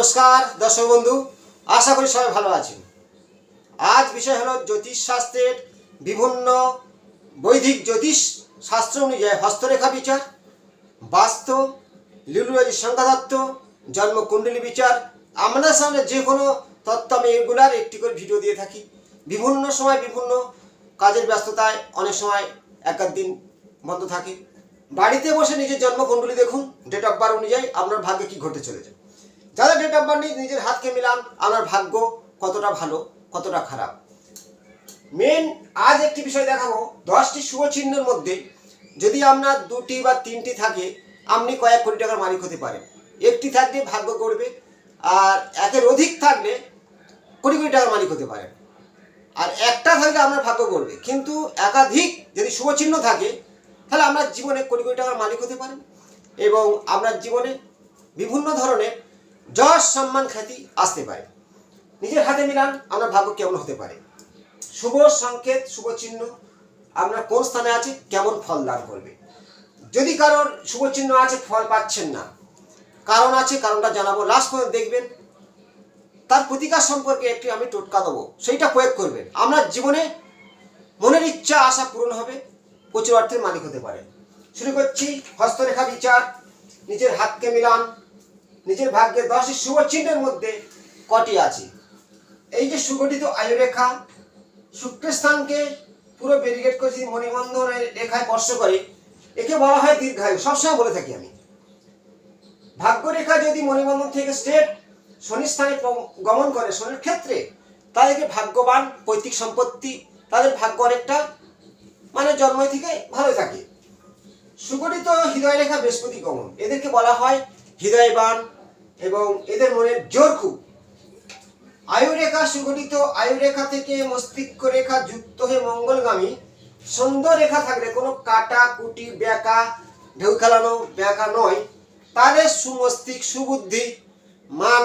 নমস্কার, দর্শক বন্ধু, আশা করি সবাই ভালো আছেন। আজ বিষয় হলো জ্যোতিষ শাস্ত্রের বিভিন্ন বৈদিক জ্যোতিষ শাস্ত্র অনুযায়ী হস্তরেখা বিচার, বাস্তু লিলুরাজি সংখ্যাতত্ত্ব, জন্মকুণ্ডলী বিচার। আপনার সামনে যে কোনো তত্ত্ব আমি এগুলার একটি করে ভিডিও দিয়ে থাকি। বিভিন্ন সময় বিভিন্ন কাজের ব্যস্ততায় অনেক সময় এক দিন বন্ধ থাকে। বাড়িতে বসে নিজের জন্মকুণ্ডলী দেখুন ডেট অফ বার্থ অনুযায়ী আপনার ভাগ্যে কি ঘটে চলেছে। যাদের ডেট অফ বার্থ নেই নিজের হাতকে মিলান আপনার ভাগ্য কতটা ভালো, কতটা খারাপ। মেন আজ একটি বিষয় দেখাবো, দশটি শুভ চিহ্নের মধ্যে যদি আপনার দুটি বা তিনটি থাকে, আপনি কয়েক কোটি টাকার মালিক হতে পারেন। একটি থাকলে ভাগ্য করবে আর একের অধিক থাকলে কোটি কোটি টাকার মালিক হতে পারেন। আর একটা থাকলে আপনার ভাগ্য করবে কিন্তু একাধিক যদি শুভ চিহ্ন থাকে, তাহলে আপনার জীবনে কোটি কোটি টাকার মালিক হতে পারেন এবং আপনার জীবনে বিভিন্ন ধরনের যশ সম্মান খ্যাতি আসতে পারে। নিজের হাতে মিলান আপনার ভাগ্য কেমন হতে পারে? শুভ সংকেত, শুভ চিহ্ন আপনার কোন স্থানে আছে, কেমন ফল দান করবে? যদি কারোর শুভ চিহ্ন আছে, ফল পাচ্ছেন না। কারণ আছে, কারণটা জানাব, লাস্ট পর্যন্ত দেখবেন। তার প্রতিকার সম্পর্কে একটি আমি টোটকা দেবো, সেইটা প্রয়োগ করবেন। আপনার জীবনে মনের ইচ্ছা, আশা পূরণ হবে, প্রচুর অর্থের মালিক হতে পারে। শুরু করছি, হস্তরেখা বিচার, নিজের হাতকে মিলান নিজের ভাগ্যের দশটি শুভ চিহ্নের মধ্যে কটি আছে? এই যে সুগঠিত আয়ুরেখা। শুক্রস্থানকে পুরো ব্যারিকেড করে যদি মণিবন্ধনের রেখায় স্পর্শ করে, একে বলা হয় দীর্ঘায়ু। সবসময় বলে থাকি আমি। ভাগ্যরেখা যদি মণিবন্ধন থেকে স্টেট শনি স্থানে গমন করে শনির ক্ষেত্রে তাদেরকে ভাগ্যবান, পৈতৃক সম্পত্তি, তাদের ভাগ্য অনেকটা মানে জন্ম থেকে ভালো থাকে। সুগঠিত হৃদয় রেখা বৃহস্পতি গমন। এদেরকে বলা হয় হৃদয়বান এবং এদের মনের জোর খুব। আয়ুরেখা সুগঠিত আয়ুরেখা থেকে মস্তিষ্ক রেখা যুক্ত হয়ে মঙ্গলগামী সুন্দর রেখা থাকলে কোনো কাটা, কুটি, ব্যাকা, ঢেউ খেলানো, ব্যাকা নয়। তাদের সুমস্তিক সুবুদ্ধি মান,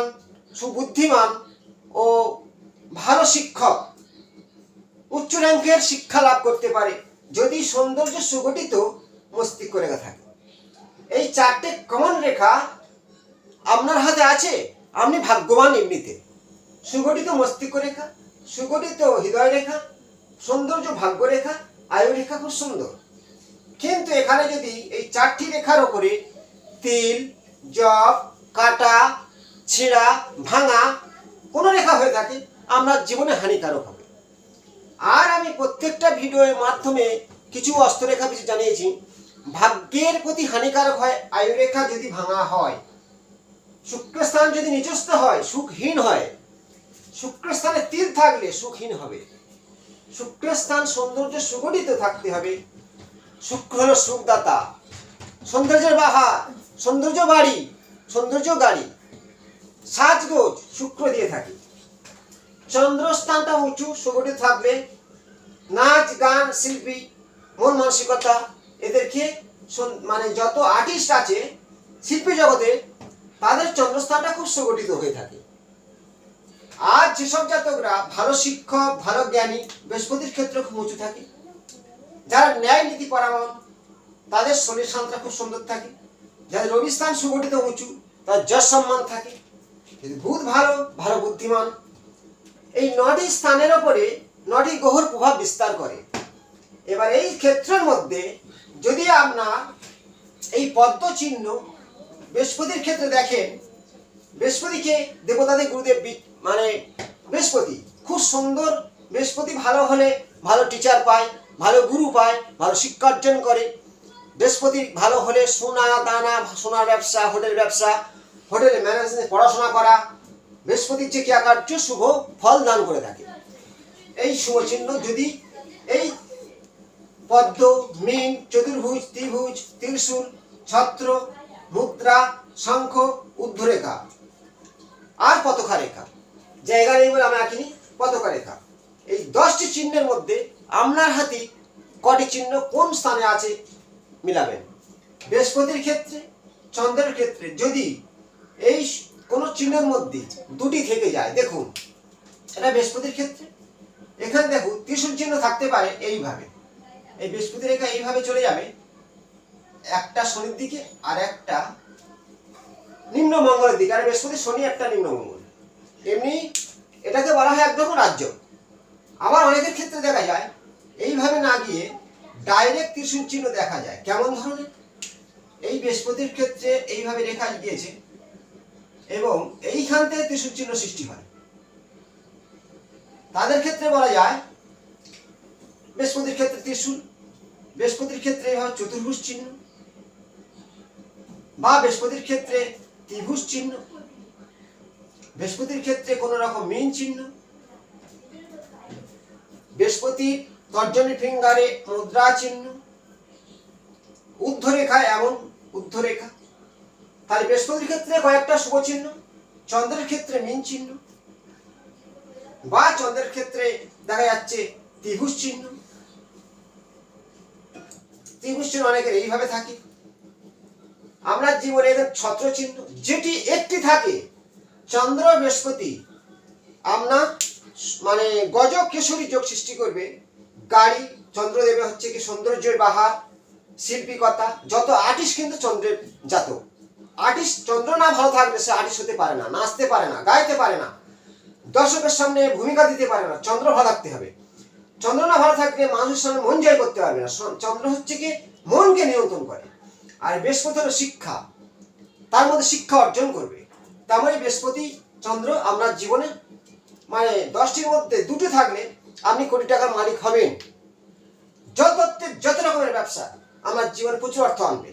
সুবুদ্ধিমান ও ভালো শিক্ষক উচ্চ র্যাঙ্কের শিক্ষা লাভ করতে পারে যদি সৌন্দর্য সুগঠিত মস্তিষ্ক রেখা থাকে। এই চারটে কমন রেখা আপনার হাতে আছে? আপনি ভাগ্যবান এমনিতে। সুগঠিত মস্তিষ্ক রেখা সুগঠিত হৃদয় রেখা সৌন্দর্য ভাগ্য রেখা আয়ু রেখা খুব সুন্দর। কিন্তু এখানে যদি এই চারটি রেখার ওপরে তিল, জব, কাটা, ছিঁড়া, ভাঙা কোনো রেখা হয়ে থাকে, আপনার জীবনে হানিকারক হবে। আর আমি প্রত্যেকটা ভিডিওর মাধ্যমে কিছু অস্ত্ররেখা কিছু জানিয়েছি। ভাগ্যের প্রতি হানিকারক হয় আয়ুরেখা যদি ভাঙা হয়। শুক্রস্থান যদি নিচস্থ হয়, সুখহীন হয়, শুক্রস্থানে তীর থাকলে সুখহীন হবে। শুক্রস্থান সৌন্দর্য সুগঠিত থাকতে হবে। শুক্র হলো সুখদাতা। সৌন্দর্যের বাহার, সৌন্দর্য বাড়ি, সৌন্দর্য গাড়ি। সাজগোজ শুক্র দিয়ে থাকে। চন্দ্রস্থানটা উঁচু, সুগঠিত থাকবে। নাচ, গান, শিল্পী, মন মানসিকতা, এদেরকে মানে যত আর্টিস্ট আছে, শিল্পী জগতে তাদের চন্দ্রস্থানটা খুব সুগঠিত হয়ে থাকে। আর যেসব জাতকরা ভালো শিক্ষক, ভালো জ্ঞানী, বৃহস্পতির ক্ষেত্রে খুব উঁচু থাকে। যারা ন্যায় নীতি পরামর্শ তাদের শরীর শান্তা খুব সুন্দর থাকে। যাদের রবি স্থান সুগঠিত উঁচু, তার যশ সম্মান থাকে। বুধ ভালো ভালো বুদ্ধিমান, এই নটি স্থানের ওপরে নটি গ্রহর প্রভাব বিস্তার করে। এবার এই ক্ষেত্রের মধ্যে যদি আপনার এই পদ্ম চিহ্ন বৃহস্পতির ক্ষেত্রে দেখেন, বৃহস্পতিকে দেবতাদের গুরুদেব মানে বৃহস্পতি, খুব সুন্দর বৃহস্পতি, ভালো হলে ভালো টিচার পায়, ভালো গুরু পায়, ভালো শিক্ষা অর্জন করে। বৃহস্পতি ভালো হলে সোনা, দানা, সোনার ব্যবসা, হোটেল ব্যবসা, হোটেলে ম্যানেজমেন্ট পড়াশোনা করা, বৃহস্পতির যে ক্রিয়াকার্য, শুভ ফল দান করে থাকে। এই শুভ চিহ্ন যদি এই পদ্ম, মিন, চতুর্ভুজ, ত্রিভুজ, ত্রিশূল, ছত্র মুদ্রা, শঙ্খ, ঊর্ধ্বরেখা। আর পতাকা রেখা। জায়গা নেই বলে আমি আঁকিনি, পতাকা রেখা। এই দশটি চিহ্নের মধ্যে আপনার হাতে কটি চিহ্ন কোন স্থানে আছে মিলাবেন? বৃহস্পতির ক্ষেত্রে, চন্দ্রের ক্ষেত্রে, যদি এই কোনো চিহ্নের মধ্যে দুটি থেকে যায়, দেখুন, এটা বৃহস্পতির ক্ষেত্রে। এখানে দেখুন, ত্রিশূল চিহ্ন থাকতে পারে এইভাবে। এই বৃহস্পতি রেখা এইভাবে চলে যাবে একটা শনির দিকে আর একটা নিম্ন মঙ্গলের দিকে, আর বৃহস্পতি শনি একটা নিম্ন মঙ্গল। এমনি এটাকে বলা হয় একদম রাজ্য। আবার অনেকের ক্ষেত্রে দেখা যায়, এইভাবে না গিয়ে ডাইরেক্ট ত্রিশূল চিহ্ন দেখা যায়। কেমন ধরনের? এই বৃহস্পতির ক্ষেত্রে এইভাবে রেখা গিয়েছে এবং এইখান থেকে ত্রিশূল চিহ্ন সৃষ্টি হয়। তাদের ক্ষেত্রে বলা যায়, বৃহস্পতির ক্ষেত্রে ত্রিশূল, বৃহস্পতির ক্ষেত্রে এইভাবে চতুর্ভুজ চিহ্ন বা বৃহস্পতির ক্ষেত্রে ত্রিভুজ চিহ্ন, বৃহস্পতির ক্ষেত্রে কোন রকম মিন চিহ্ন বৃহস্পতির তর্জনী ফিঙ্গারে মুদ্রা চিহ্ন, ঊর্ধ্বরেখা এমন ঊর্ধ্বরেখা। তাহলে বৃহস্পতির ক্ষেত্রে কয়েকটা শুভ চিহ্ন, চন্দ্রের ক্ষেত্রে মিন চিহ্ন, বা চন্দ্রের ক্ষেত্রে দেখা যাচ্ছে ত্রিভুজ চিহ্ন। ত্রিভুজ চিহ্ন অনেকের এইভাবে থাকে। আমরা জীবনে এদের ছত্র চিহ্ন যেটি একটি থাকে, চন্দ্র বৃহস্পতি আপনার মানে গজ কেশরী যোগ সৃষ্টি করবে। গাড়ি চন্দ্র দেবে হচ্ছে কি সৌন্দর্যের বাহার, শিল্পিকতা, যত আর্টিস্ট কিন্তু চন্দ্রের জাত আর্টিস্ট চন্দ্র না ভালো থাকলে সে আর্টিস্ট হতে পারে না, নাচতে পারে না, গাইতে পারে না, দর্শকের সামনে ভূমিকা দিতে পারে না, চন্দ্র ভালো থাকতে হবে। চন্দ্র না ভালো থাকলে মানুষের সামনে মন জয় করতে পারবে না। চন্দ্র হচ্ছে কি মনকে নিয়ন্ত্রণ করে। আর বৃহস্পতি হলো শিক্ষা। তার মধ্যে শিক্ষা অর্জন করবে। তার মানে বৃহস্পতি, চন্দ্র আপনার জীবনে মানে দশটির মধ্যে দুটো থাকলে আপনি কোটি টাকার মালিক হবেন। যত যত রকমের ব্যবসা, আমার জীবনে প্রচুর অর্থ আনবে।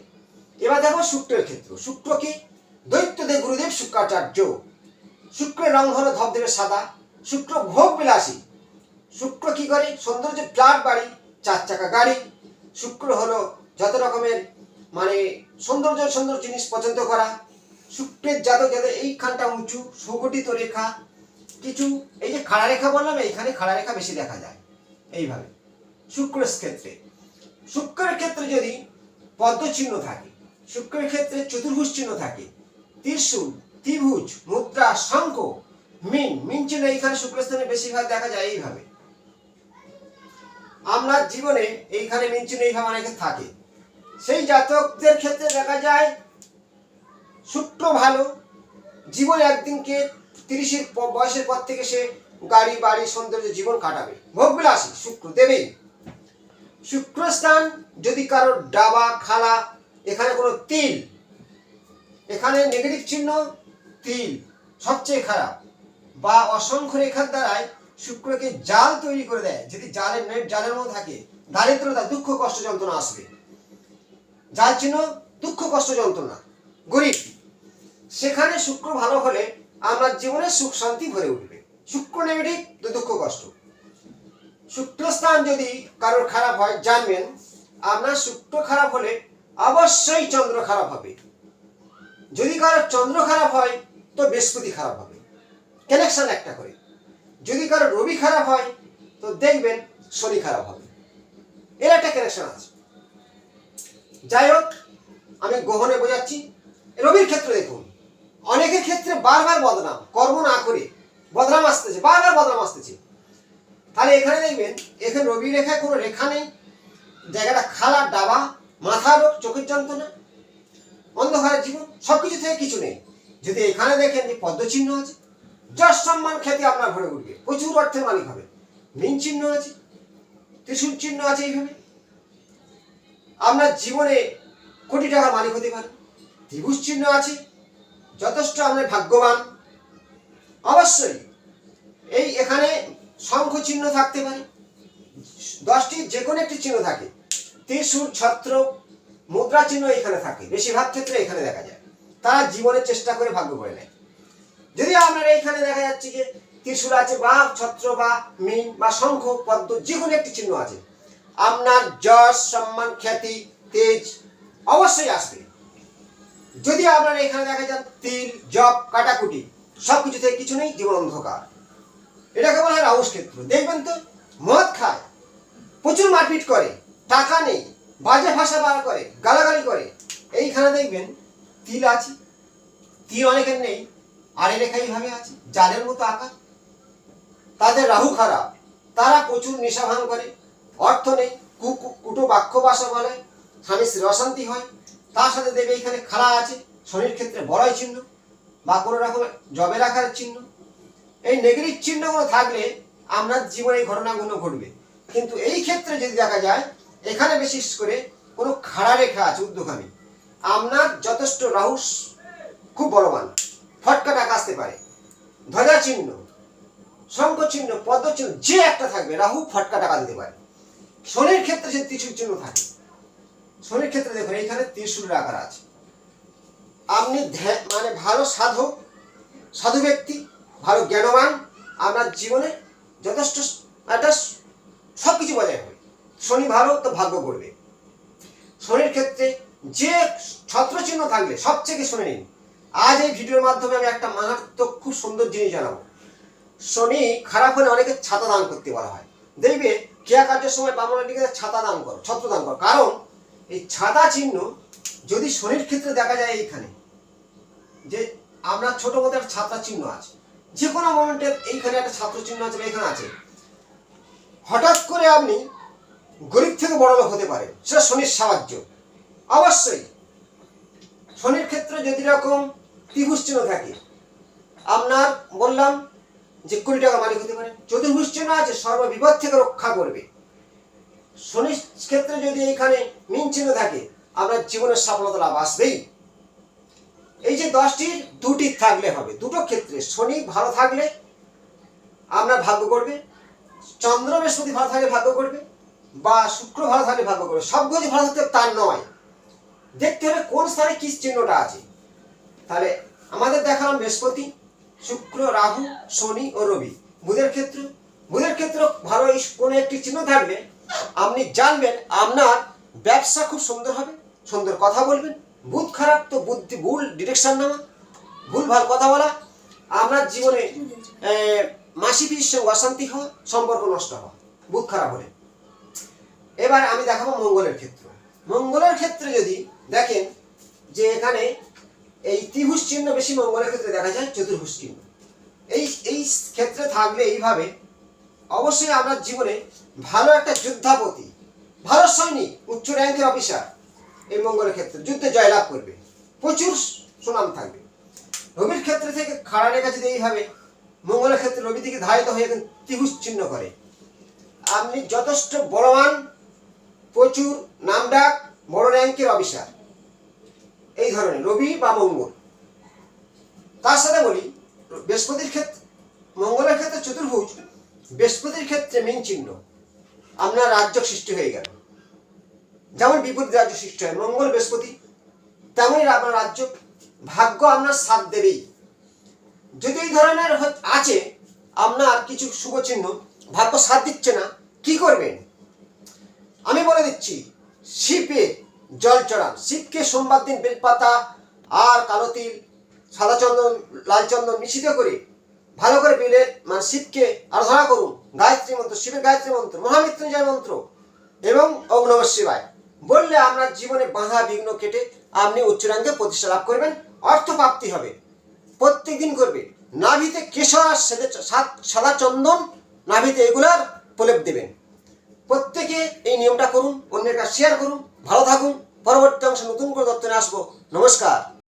এবার দেখো শুক্রের ক্ষেত্র। শুক্র কি? দৈত্যদেব গুরুদেব শুক্রাচার্য। শুক্রের রং হলো ধবধবে সাদা। শুক্র ভোগ বিলাসী। শুক্র কি করে? সৌন্দর্য ফ্ল্যাট বাড়ি, চার চাকা গাড়ি। শুক্র হলো যত রকমের মানে সৌন্দর্য সুন্দর জিনিস পছন্দ করা। শুক্রের জাতক যাদের এইখানটা উঁচু, সুগঠিত রেখা, কিছু, এই যে খাড়া রেখা বললাম, এইখানে খাড়া রেখা বেশি দেখা যায়, এইভাবে। শুক্রের ক্ষেত্রে। শুক্রের ক্ষেত্রে যদি পদ্ম চিহ্ন থাকে, শুক্রের ক্ষেত্রে চতুর্ভুজ চিহ্ন থাকে, ত্রিশূল, ত্রিভুজ, মুদ্রা, শঙ্খ, মিন মিন চিহ্ন এইখানে শুক্রস্থানে বেশিরভাগ দেখা যায় এইভাবে। আপনার জীবনে এইখানে মিন চিহ্ন এইভাবে অনেকে থাকে। সেই জাতকদের ক্ষেত্রে দেখা যায় শুক্র ভালো, জীবন একদিনকে তিরিশের বয়সের পর থেকে সে গাড়ি, বাড়ি, সৌন্দর্য জীবন কাটাবে। ভোগবিলাসী, শুক্র দেবেই শুক্রস্থান যদি কারোর ডাবা, খালা, এখানে কোনো তিল, এখানে নেগেটিভ চিহ্ন, তিল সবচেয়ে খারাপ। বা অসংখ্য রেখার দ্বারাই শুক্রকে জাল তৈরি করে দেয়। যদি জালের নেট জালের মধ্যে থাকে, দারিদ্রতা, দুঃখ, কষ্ট, যন্ত্রণা আসবে। যার চিহ্ন দুঃখ কষ্ট যন্ত্রণা গরিব, সেখানে শুক্র ভালো হলে আমার জীবনে সুখ শান্তি ভরে উঠবে। শুক্র নেগেটিভ, তো দুঃখ কষ্ট। শুক্রস্থান যদি কারোর খারাপ হয়, জানবেন আপনার শুক্র খারাপ হলে অবশ্যই চন্দ্র খারাপ হবে। যদি কারোর চন্দ্র খারাপ হয়, তো বৃহস্পতি খারাপ হবে। কানেকশন একটা করে। যদি কারোর রবি খারাপ হয়, তো দেখবেন শনি খারাপ হবে। এর একটা কানেকশন আছে। যাই হোক, আমি গ্রহণে বোঝাচ্ছি। রবির ক্ষেত্রে দেখুন, অনেকের ক্ষেত্রে বারবার বদনাম, কর্ম না করে বদনাম আসতেছে, বারবার বদনাম আসতেছে। তাহলে এখানে দেখবেন, এখানে রবি রেখায় কোনো রেখা নেই, জায়গাটা খালা, ডাবা, মাথা রোগ, চোখের যন্ত্রণা, অন্ধকারের জীবন সব কিছু থেকে কিছু নেই। যদি এখানে দেখেন যে পদ্ম চিহ্ন আছে, যশ সম্মান খ্যাতি আপনার ভরে উঠবে, প্রচুর অর্থের মালিক হবে। মিন চিহ্ন আছে, ত্রিশূল চিহ্ন আছে এইভাবে। আপনার জীবনে কোটি টাকার মালিক হতে পারে। ত্রিভুজ চিহ্ন আছে, যথেষ্ট আমরা ভাগ্যবান। অবশ্যই এই এখানে শঙ্খ চিহ্ন থাকতে পারে। দশটি যে কোনো একটি চিহ্ন থাকে। ত্রিশূল, ছত্র মুদ্রা চিহ্ন এখানে থাকে। বেশিরভাগ ক্ষেত্রে এখানে দেখা যায়। তারা জীবনের চেষ্টা করে ভাগ্য করে নেয়। যদি আপনার এইখানে দেখা যাচ্ছে যে ত্রিশূল আছে বা ছত্র বা মিন বা শঙ্খ, পদ্ম যে কোনো একটি চিহ্ন আছে। আপনার যশ, সম্মান, খ্যাতি, তেজ অবশ্যই আসবে। যদি আপনার এখানে দেখা যান তিল, জব, কাটাকুটি সব কিছু থেকে কিছু নেই, জীবন অন্ধকার। এটাকে বলা হয় রাহুস ক্ষেত্র। দেখবেন তো, মদ খায়, প্রচুর মারপিট করে, টাকা নেই, বাজে ভাষা বার করে, গালাগালি করে। এইখানে দেখবেন, তিল আছে, তিল অনেকের নেই আড়ে রেখা এইভাবে আছে জালের মতো আকার। তাদের রাহু খারাপ, তারা প্রচুর নেশা ভাঙ করে অর্থ নেই কুটো বাক্য ভাষা বলে, স্বামী স্ত্রী অশান্তি হয়, তার সাথে দেবে এখানে খাড়া আছে শনির ক্ষেত্রে বড়ই চিহ্ন বা কোনো রকম জবের রাখার চিহ্ন। এই নেগেটিভ চিহ্নগুলো থাকলে আপনার জীবনে এই ঘটনাগুলো ঘটবে। কিন্তু এই ক্ষেত্রে যদি দেখা যায়, এখানে বিশেষ করে কোনো খাড়া রেখা আছে উদ্যোগামী আপনার যথেষ্ট রাহুস খুব বলবান ফটকা টাকা আসতে পারে। ধ্বজা চিহ্ন শঙ্খ চিহ্ন পদ্ম যে একটা থাকবে, রাহু ফটকা টাকা দিতে পারে। শনির ক্ষেত্রে সে ত্রিশূল চিহ্ন থাকে। শনির ক্ষেত্রে দেখুন, এইখানে ত্রিশূলের আকার আছে। আপনি মানে ভালো সাধক, সাধু ব্যক্তি, ভালো জ্ঞানবান, আপনার জীবনে যথেষ্ট একটা সব কিছু বজায় হবে। শনি ভালো তো ভাগ্য করবে। শনির ক্ষেত্রে যে ছত্র চিহ্ন থাকলে সবথেকে শুনে নিন। আজ এই ভিডিওর মাধ্যমে আমি একটা মারাত্মক, খুব সুন্দর জিনিস জানাব। শনি খারাপ হলে অনেকে ছাতা দান করতে বলা হয়। দেখবে ক্রিয়া কার্যের সময় দিকে ছাতা দান করো, ছত্র দান করো। কারণ এই ছাতা চিহ্ন যদি শনির ক্ষেত্রে দেখা যায় এইখানে, যে আমরা ছোট মতো একটা ছাত্রা চিহ্ন আছে, যে কোনো মোমেন্টে এইখানে একটা ছাত্র চিহ্ন আছে এখানে আছে। হঠাৎ করে আপনি গরিব থেকে বড় লোক হতে পারে সেটা শনির সাহায্য। অবশ্যই, শনির ক্ষেত্রে যদি রকম ত্রিভুজ চিহ্ন থাকে, আপনার বললাম যে কোটি টাকা মালিক হতে পারে। চতুর্ভুজ চিহ্ন আছে সর্ববিপদ থেকে রক্ষা করবে। শনির ক্ষেত্রে যদি এখানে মিন চিহ্ন থাকে, আপনার জীবনের সফলতা লাভ আসবেই। এই যে দশটির দুটি থাকলে হবে। দুটো ক্ষেত্রে শনি ভালো থাকলে আপনার ভাগ্য করবে। চন্দ্র বৃহস্পতি ভালো থাকলে ভাগ্য করবে। বা শুক্র ভালো থাকলে ভাগ্য করবে। সবগুলো ভালো থাকতে তার নয়। দেখতে হবে কোন স্থানে কি চিহ্নটা আছে। তাহলে আমাদের দেখালাম বৃহস্পতি। শুক্র, রাহু, শনি ও রবি। বুধের ক্ষেত্র বুধের ক্ষেত্র ভালো কোনো একটি চিহ্ন থাকবে। আপনি জানবেন আপনার ব্যবসা খুব সুন্দর হবে, সুন্দর কথা বলবেন। বুধ খারাপ, তো বুদ্ধি ভুল, ডিরেকশন নেওয়া। ভুল, ভালো কথা বলা। আপনার জীবনে মাসি পিসির সঙ্গে অশান্তি হওয়া, সম্পর্ক নষ্ট হওয়া। বুধ খারাপ হলে। এবার আমি দেখাবো মঙ্গলের ক্ষেত্র। মঙ্গলের ক্ষেত্রে যদি দেখেন যে এখানে এই ত্রিভুজ চিহ্ন বেশি মঙ্গলের ক্ষেত্রে দেখা যায় চতুর্ভুজ চিহ্ন। এই এই ক্ষেত্রে থাকলে এইভাবে অবশ্যই আপনার জীবনে ভালো একটা যুদ্ধাপতি, ভালো সৈনিক, উচ্চ র্যাঙ্কের অফিসার এই মঙ্গলের ক্ষেত্রে যুদ্ধে জয়লাভ করবে। প্রচুর সুনাম থাকবে। রবির ক্ষেত্রে থেকে খাড়া রেখা যদি এইভাবে মঙ্গলের ক্ষেত্রে রবি থেকে ধারিত হয়ে ত্রিভুজ চিহ্ন করে। আপনি যথেষ্ট বলবান, প্রচুর নামডাক, বড় র্যাঙ্কের অফিসার। এই ধরনের, রবি বা মঙ্গল। তার সাথে বলি, বৃহস্পতির ক্ষেত্রে, মঙ্গলের ক্ষেত্রে চতুর্ভুজ, বৃহস্পতির ক্ষেত্রে মেন চিহ্ন। আপনার রাজ্য সৃষ্টি হয়ে গেল। যেমন বিপরীত রাজ্য সৃষ্টি হয়, মঙ্গল, বৃহস্পতি, তেমনই আপনার রাজ্য, ভাগ্য আপনার সাথ দেবেই যদি এই ধরনের আছে আপনার কিছু শুভ চিহ্ন, ভাগ্য সাথ দিচ্ছে না, কি করবেন? আমি বলে দিচ্ছি, শিপে জল চড়ান। শিবকে সোমবার দিন বেলপাতা আর কালো তিল, সাদা চন্দন, লাল চন্দন মিশ্রিত করে ভালো করে বিলে মানে শিবকে আরাধনা করুন। গায়ত্রী মন্ত্র, শিবের গায়ত্রী মন্ত্র, মহামৃত্যুঞ্জয় মন্ত্র এবং ওম শিবায়। বললে আপনার জীবনে বাধা বিঘ্ন কেটে আপনি উচ্চরাঙ্গে প্রতিষ্ঠা লাভ করবেন অর্থ প্রাপ্তি হবে। প্রত্যেক দিন করবে। নাভিতে কেশর আর সাদা চন্দন, নাভিতে এগুলার প্রলেপ দেবেন। প্রত্যেকে এই নিয়মটা করুন, অন্যের কাছে শেয়ার করুন। ভালো থাকুন পরবর্তী অংশে নতুন করে দপ্তরে আসব। নমস্কার।